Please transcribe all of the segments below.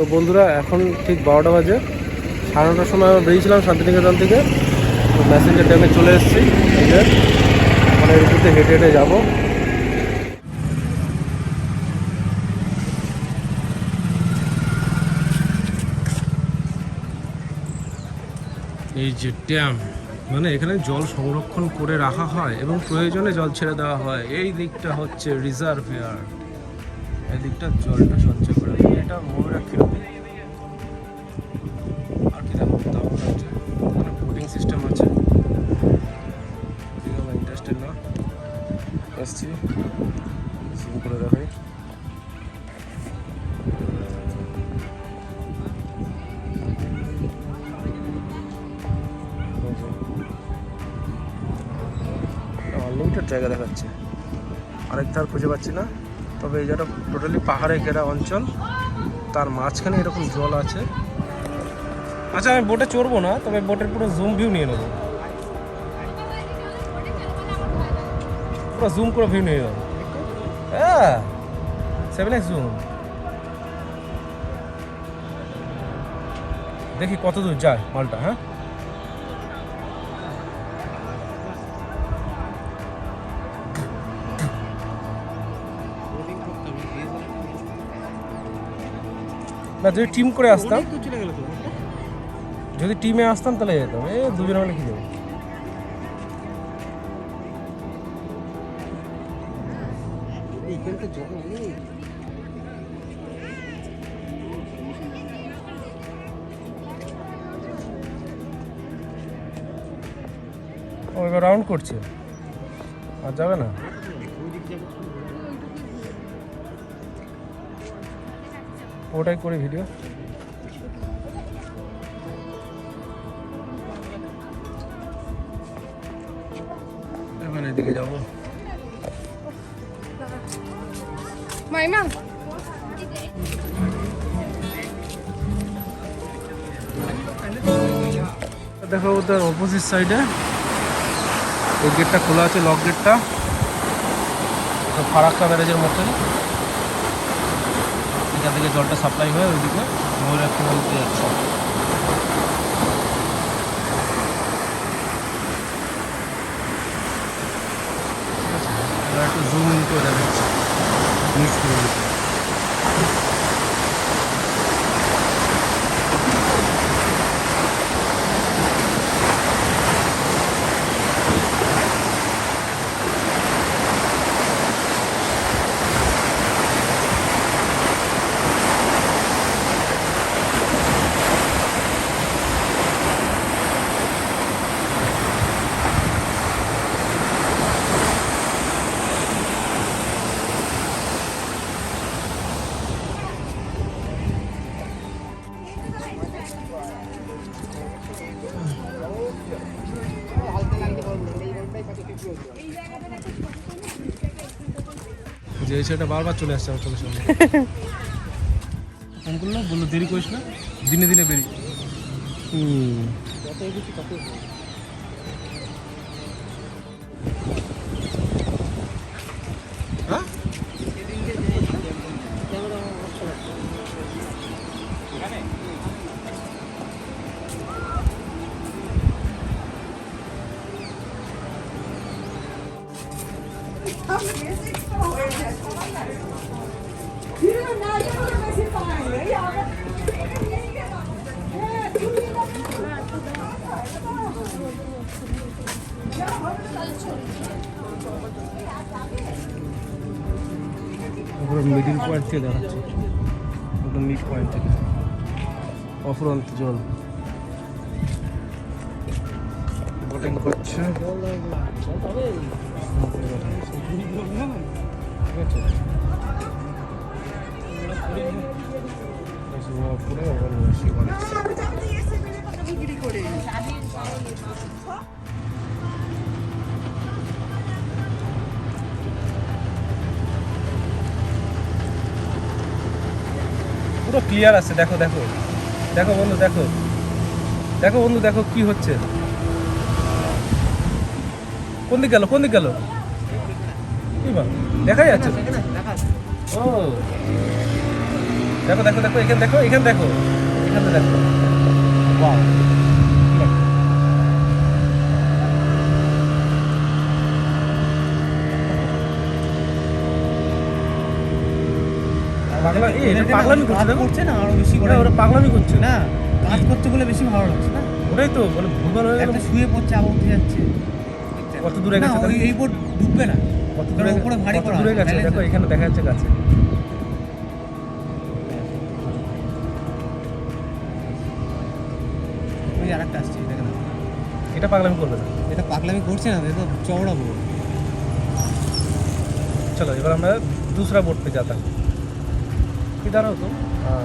তো বন্ধুরা, এখন ঠিক বারোটা বাজে। সাড়ে নটার সময় আমরা বেরিয়েছিলাম শান্তিনিকেতন থেকে। তো ম্যাসেঞ্জার ড্যামে চলে এসেছি। মানে এর হেঁটে হেঁটে যাব। এই যে ড্যাম মানে এখানে জল সংরক্ষণ করে রাখা হয় এবং প্রয়োজনে জল ছেড়ে দেওয়া হয়। এই দিকটা হচ্ছে রিজার্ভিয়ার এই দিকটা জলটা সঞ্চয় করে এটা ময়ূরাক্ষী নদী আর কি দেখো দারুণ লাগছে এখানে বোটিং সিস্টেম আছে। ইন্টারেস্টেড না। আসছি। জুম করে দেখাই। আনলিমিটেড জায়গা দেখাচ্ছে। আরেক ধার খুঁজে পাচ্ছি না। তবে এই জায়গাটা টোটালি পাহাড়ে ঘেরা অঞ্চল। তার মাঝখানে এরকম জল আছে। আচ্ছা আমি বোটে চড়বো না, তবে বোটের পুরো জুম ভিউ নিয়ে নেব। পুরো জুম করে ভিউ নিয়ে নেব। হ্যাঁ সেভেন এক্স জুম দেখি কত দূর যায় মালটা হ্যাঁ? না যদি টিম করে আসতাম। যদি টিমে আসতাম তাহলে যেতাম। এ দুজনে মিলে কি যাব? ও এবার রাউন্ড করছে। আর যাবে না? ওটাই করে ভিডিও এদিকে যাব। মাইমা। দেখো ওদের অপোজিট সাইডে এই গেটটা খোলা আছে লক গেটটা তো ফারাক্কা ব্যারেজের মতন এখান থেকে জলটা সাপ্লাই হয়ে ওইদিকে ময়ূরাক্ষী নদীতে যাচ্ছে। একটু জুম করে দেখাচ্ছে যে ছেলেটা বারবার চলে আসছে আমার চোখের সামনে। ফোন করল, বলল, দেরি করিস না, দিনে দিনে বেরি হুম। পুরো মিডিল পয়েন্ট থেকে দেখাচ্ছে। ওটা মিড পয়েন্ট থেকে। অফুরন্ত জল। বোটিং করছে ঠিক আছে পুরো পুরো ক্লিয়ার আছে, দেখো দেখো। দেখো বন্ধু, দেখো। দেখো বন্ধু, দেখো কি হচ্ছে। কোন দিক গেল, কোন দিক গেল? কি বা দেখা যাচ্ছে ও। দেখো দেখো দেখো, এখানে দেখো এখানে দেখো। এখানে দেখো। পাগলামি করছে করছে না আরও বেশি করে ওরা পাগলামি করছে। না কাজ করতে বলে বেশি ভালো লাগছে না? ওটাই তো হয়ে গেল। শুয়ে পড়ছে আবার উঠে যাচ্ছে। কত দূরে না, গেছে এই বোর্ড ডুববে না। কত দূরে উপরে ভারী করা দূরে গেছে? দেখো এখানে দেখা যাচ্ছে গাছে। ওই আরেকটা আসছে দেখে না এটা পাগলামি করবে না এটা পাগলামি করছে না এটা তো চওড়া বোর্ড चलो এবার আমরা दूसरा बोर्ड पे जाता है किधर हो तुम हाँ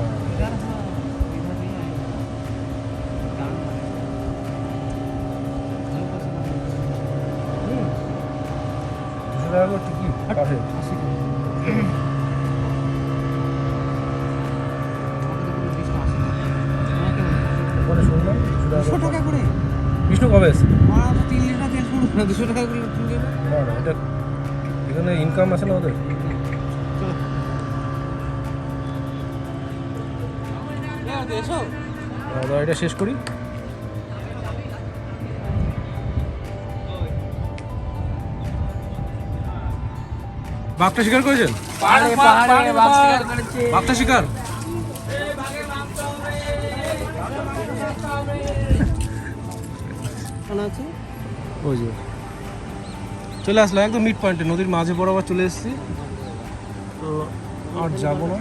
দুশো টাকা করে শুনলাম দুশো টাকা করে বিষ্ণু কবে এসে তো তিন লিটার তেল না দুশো টাকা করে না না এটা এখানে ইনকাম আছে না ওদের? এসো এটা শেষ করি। বাঘটা শিকার করেছেন? পাহাড়ে পাহাড়ে বাঘ শিকার? বাঘটা শিকার ওই যে। চলে আসলো একদম মিড পয়েন্টে নদীর মাঝে বরাবর চলে এসেছি। তো আর যাব না।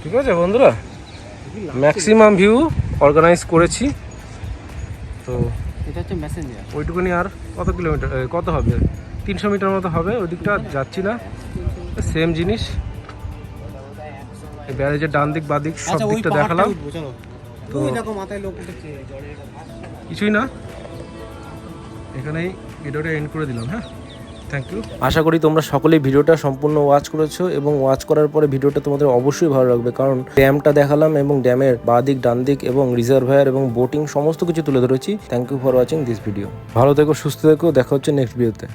ঠিক আছে বন্ধুরা? ম্যাক্সিমাম ভিউ অর্গানাইজ করেছি। তো এটা হচ্ছে মেসেঞ্জার ওইটুকুনি আর কত কিলোমিটার কত হবে? তিনশো মিটার মতো হবে ওই দিকটা যাচ্ছি না। সেম জিনিস। এই ব্যারেজের ডান দিক বাদিক সব আচ্ছা দিকটা দেখালাম। তো কিছুই না। এখানেই ভিডিওটা এন্ড করে দিলাম হ্যাঁ? থ্যাংক ইউ আশা করি তোমরা সকলেই ভিডিওটা সম্পূর্ণ ওয়াচ করেছ এবং ওয়াচ করার পরে ভিডিওটা তোমাদের অবশ্যই ভালো লাগবে কারণ ড্যামটা দেখালাম এবং ড্যামের বাঁ দিক ডান দিক এবং রিজার্ভায়ার এবং বোটিং সমস্ত কিছু তুলে ধরেছি। Thank you for watching this video ভালো থেকো সুস্থ থেকো দেখা হচ্ছে নেক্সট ভিডিওতে